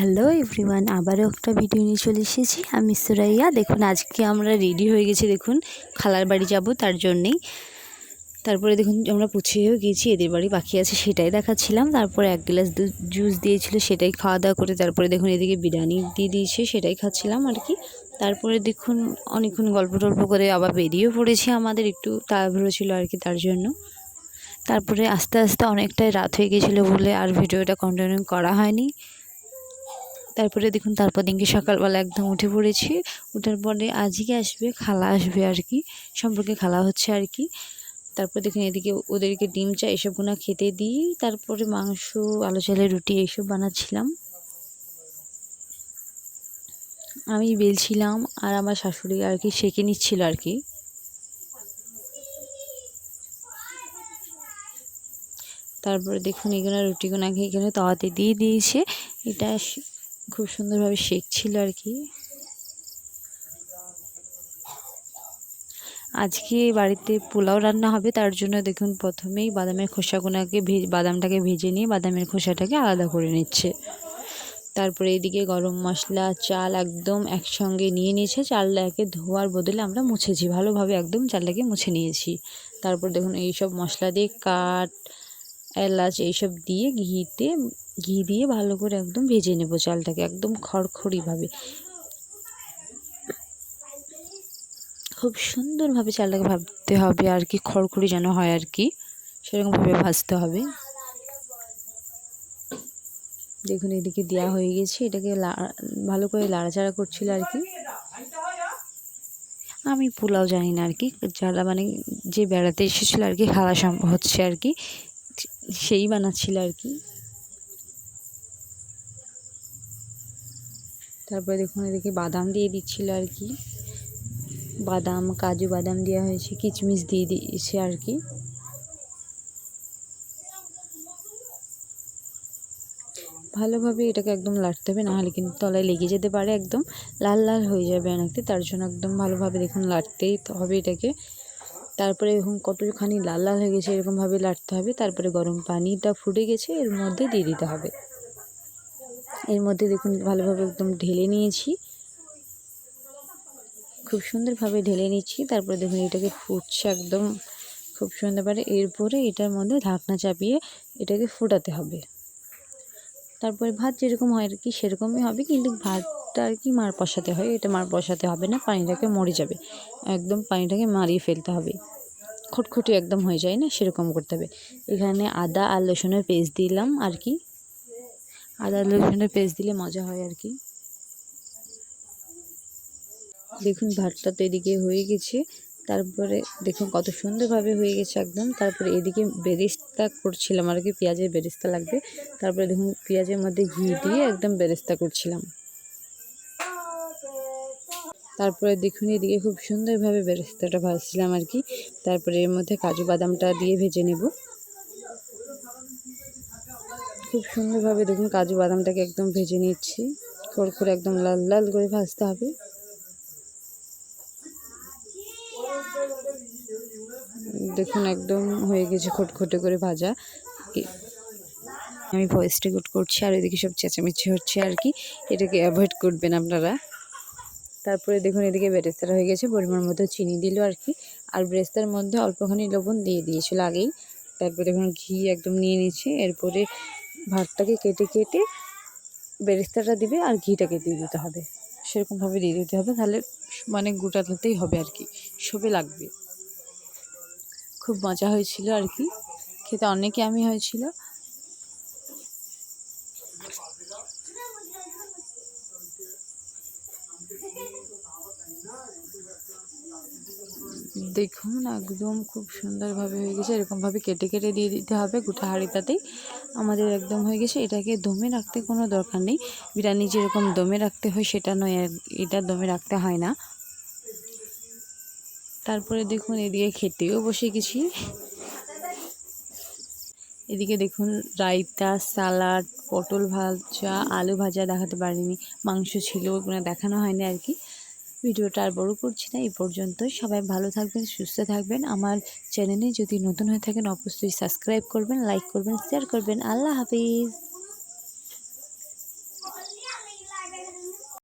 Hello everyone, আবারও একটা video নিয়ে চলে এসেছি। আমি সুরাইয়া। দেখুন, আজকে আমরা রেডি হয়ে গেছি, দেখুন, খালার বাড়ি যাব তার জন্যেই। তারপরে দেখুন, আমরা পুছিয়েও গিয়েছি এদের বাড়ি বাকি আছে, সেটাই দেখাচ্ছিলাম। তারপরে এক গ্লাস জুস দিয়েছিল, সেটাই খাওয়া দাওয়া করে, তারপরে দেখুন, এদিকে বিরিয়ানি দিয়ে দিয়েছে, সেটাই খাচ্ছিলাম আর কি। তারপরে দেখুন, অনেকক্ষণ গল্প টল্প করে আবার বেরিয়েও পড়েছি আমাদের, একটু তাড়াহুড়ো ছিল আর কি তার জন্য। তারপরে আস্তে আস্তে অনেকটাই রাত হয়ে গেছিল বলে আর ভিডিওটা কন্টিনিউ করা হয়নি। তারপরে দেখুন, তারপর দিনকে সকালবেলা একদম উঠে পড়েছি। উঠার পরে আজকে আসবে, খালা আসবে আর কি, সম্পর্কে খালা হচ্ছে আর কি। তারপর দেখুন, এদিকে ওদেরকে ডিম চা এসবগুলো খেতে দিই, তারপরে মাংস, আলু চালের রুটি এইসব বানাচ্ছিলাম। আমি বেলছিলাম আর আমার শাশুড়ি আর কি সেঁকে নিচ্ছিল আর কি। তারপরে দেখুন এখানে রুটিগুনাকে এখানে তাওয়াতে দিয়ে দিয়েছে। এটা খুব সুন্দরভাবে শেখছিল আর কি। আজকে বাড়িতে পোলাও রান্না হবে, তার জন্য দেখুন প্রথমেই বাদামের খোসাগুনাকে ভেজ বাদামটাকে ভেজে নিয়ে বাদামের খোসাটাকে আলাদা করে নিচ্ছে। তারপরে এদিকে গরম মশলা, চাল একদম একসঙ্গে নিয়ে নিয়েছে। চালটাকে ধোয়ার বদলে আমরা মুছেছি, ভালোভাবে একদম চালটাকে মুছে নিয়েছি। তারপর দেখুন এইসব মশলা দিয়ে কাঠ, এলাচ এইসব দিয়ে ঘিতে ঘি দিয়ে ভালো করে একদম ভেজে নেব চালটাকে, একদম খড়খড়িভাবে। খুব সুন্দরভাবে চালটাকে ভাবতে হবে আর কি, খড়খড়ি যেন হয় আর কি, সেরকমভাবে ভাজতে হবে। দেখুন, এদিকে দেওয়া হয়ে গেছে, এটাকে ভালো করে লাড়াচাড়া করছিল আর কি। আমি পোলাও জানি না আর কি, যারা মানে যে বেড়াতে এসেছিল আর কি খাওয়া হচ্ছে আর কি, সেই বানাচ্ছিল আর কি। তারপরে দেখুন এদিকে বাদাম দিয়ে দিচ্ছিল আর কি। বাদাম, কাজু বাদাম দেওয়া হয়েছে, কিচমিচ দিয়ে দিয়েছে আর কি। ভালোভাবে এটাকে একদম লাড়তে হবে নাহলে কিন্তু তলায় লেগে যেতে পারে একদম, লাল লাল হয়ে যাবে অনেকতে তার জন্য একদম ভালোভাবে দেখুন লাড়তেই হবে এটাকে। তারপরে এরকম কতখানি লাল লাল হয়ে গেছে, এরকমভাবে লাড়তে হবে। তারপরে গরম পানিটা ফুটে গেছে, এর মধ্যে দিয়ে দিতে হবে। এর মধ্যে দেখুন ভালোভাবে একদম ঢেলে নিয়েছি। খুব সুন্দরভাবে ঢেলে নিচ্ছি। তারপরে দেখুন এটাকে ফুটছে একদম খুব সুন্দরভাবে এরপরে এটার মধ্যে ঢাকনা চাপিয়ে এটাকে ফুটাতে হবে। তারপরে ভাত যেরকম হয় আর কি সেরকমই হবে, কিন্তু ভাতটা আর কি মার বসাতে হয়। এটা মার বসাতে হবে না, পানিটাকে মরে যাবে। একদম পানিটাকে মারিয়ে ফেলতে হবে। খটখটি একদম হয়ে যায় না, সেরকম করতে হবে। এখানে আদা আর রসুনের পেস্ট দিলাম আর কি। আদা রসুনের পেস্ট দিলে মজা হয় আর কি। দেখুন, ভাতটা তো এদিকে হয়ে গেছে। তারপরে দেখুন, কত সুন্দরভাবে হয়ে গেছে একদম। তারপরে এদিকে বেরেস্তা করছিলাম, আর কি পেঁয়াজের বেরেস্তা লাগবে। তারপরে দেখুন, পেঁয়াজের মধ্যে ঘি দিয়ে একদম বেরেস্তা করছিলাম। তারপরে দেখুন, এদিকে খুব সুন্দরভাবে বেরেস্তাটা ভাজছিলাম আর কি। তারপরে এর মধ্যে কাজু বাদামটা দিয়ে ভেজে নেব। খুব সুন্দরভাবে দেখুন কাজু বাদামটাকে একদম ভেজে নিচ্ছি। খড়খড়ে একদম লাল লাল করে ভাজতে হবে। দেখুন একদম হয়ে গেছে খটখটে করে ভাজা। আমি ভয়েস রেকর্ড করছি আর এদিকে সব চেঁচামেচি হচ্ছে আর কি। এটাকে অ্যাভয়েড করবেন আপনারা। তারপরে দেখুন এদিকে বেরেস্তার হয়ে গেছে, পরিমাণ মতো চিনি দিল আর কি। আর বেরেস্তার মধ্যে অল্পখানি লবণ দিয়ে দিয়েছিল আগেই। তারপরে দেখুন ঘি একদম নিয়ে নিচ্ছে এরপরে ভাতটাকে কেটে কেটে বেরেস্তাটা দিবে আর ঘিটাকে দিয়ে দিতে হবে। সেরকমভাবে দিয়ে দিতে হবে, তাহলে মানে গোটাতেই হবে আর কি, সবে লাগবে। খুব মজা হয়েছিল আর কি, খেতে অনেকে আমি হয়েছিল। দেখুন, একদম খুব সুন্দরভাবে হয়ে গেছে। এরকমভাবে কেটে কেটে দিয়ে দিতে হবে গোটা হাঁড়িটাতেই। আমাদের একদম হয়ে গেছে। এটাকে দমে রাখতে কোনো দরকার নেই। বিরিয়ানি যেরকম দমে রাখতে হয়, সেটা নয়। এটা দমে রাখতে হয় না। তারপরে দেখুন, এদিকে খেতেও বসে গেছি। এদিকে দেখুন, রায়তা, সালাড, পটল ভাজা, আলু ভাজা দেখাতে পারিনি। মাংস ছিল ওগুলো দেখানো হয়নি আর কি। ভিডিওটা আর বড় করছি না, এই পর্যন্ত সবাই ভালো থাকবেন, সুস্থ থাকবেন। আমার চ্যানেলে যদি নতুন হয়ে থাকেন, অবশ্যই সাবস্ক্রাইব করবেন, লাইক করবেন শেয়ার করবেন। আল্লাহ হাফিজ।